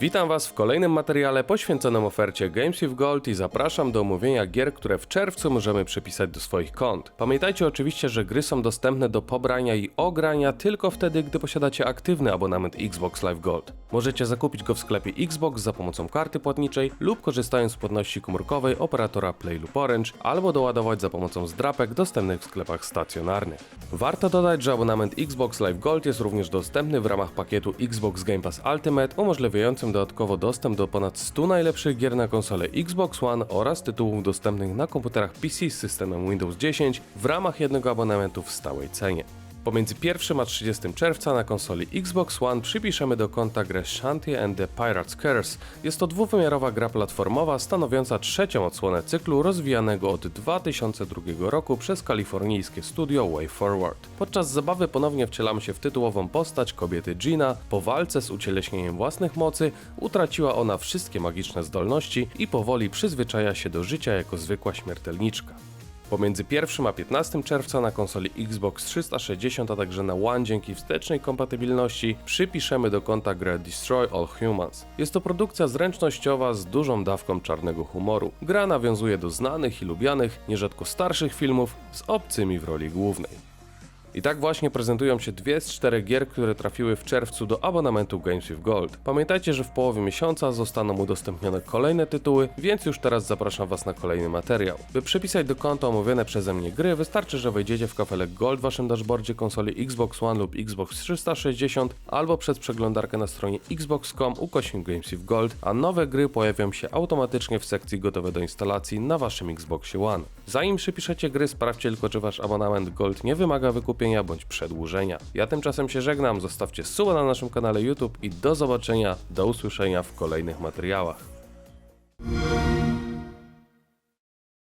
Witam Was w kolejnym materiale poświęconym ofercie Games with Gold i zapraszam do omówienia gier, które w czerwcu możemy przypisać do swoich kont. Pamiętajcie oczywiście, że gry są dostępne do pobrania i ogrania tylko wtedy, gdy posiadacie aktywny abonament Xbox Live Gold. Możecie zakupić go w sklepie Xbox za pomocą karty płatniczej lub korzystając z płatności komórkowej operatora Play lub Orange, albo doładować za pomocą zdrapek dostępnych w sklepach stacjonarnych. Warto dodać, że abonament Xbox Live Gold jest również dostępny w ramach pakietu Xbox Game Pass Ultimate, umożliwiającym dodatkowo dostęp do ponad 100 najlepszych gier na konsole Xbox One oraz tytułów dostępnych na komputerach PC z systemem Windows 10 w ramach jednego abonamentu w stałej cenie. Pomiędzy 1 a 30 czerwca na konsoli Xbox One przypiszemy do konta grę Shanty and the Pirate's Curse. Jest to dwuwymiarowa gra platformowa stanowiąca trzecią odsłonę cyklu rozwijanego od 2002 roku przez kalifornijskie studio Way Forward. Podczas zabawy ponownie wcielamy się w tytułową postać kobiety Gina. Po walce z ucieleśnieniem własnych mocy utraciła ona wszystkie magiczne zdolności i powoli przyzwyczaja się do życia jako zwykła śmiertelniczka. Pomiędzy 1 a 15 czerwca na konsoli Xbox 360, a także na One dzięki wstecznej kompatybilności przypiszemy do konta grę Destroy All Humans. Jest to produkcja zręcznościowa z dużą dawką czarnego humoru. Gra nawiązuje do znanych i lubianych, nierzadko starszych filmów z obcymi w roli głównej. I tak właśnie prezentują się dwie z czterech gier, które trafiły w czerwcu do abonamentu Games with Gold. Pamiętajcie, że w połowie miesiąca zostaną udostępnione kolejne tytuły, więc już teraz zapraszam Was na kolejny materiał. By przypisać do konta omówione przeze mnie gry, wystarczy, że wejdziecie w kafelek Gold w Waszym dashboardzie konsoli Xbox One lub Xbox 360 albo przez przeglądarkę na stronie xbox.com ukośnik Games with Gold, a nowe gry pojawią się automatycznie w sekcji gotowe do instalacji na Waszym Xboxie One. Zanim przypiszecie gry, sprawdźcie tylko, czy Wasz abonament Gold nie wymaga wykupienia bądź przedłużenia. Ja tymczasem się żegnam, zostawcie suba na naszym kanale YouTube i do zobaczenia, do usłyszenia w kolejnych materiałach.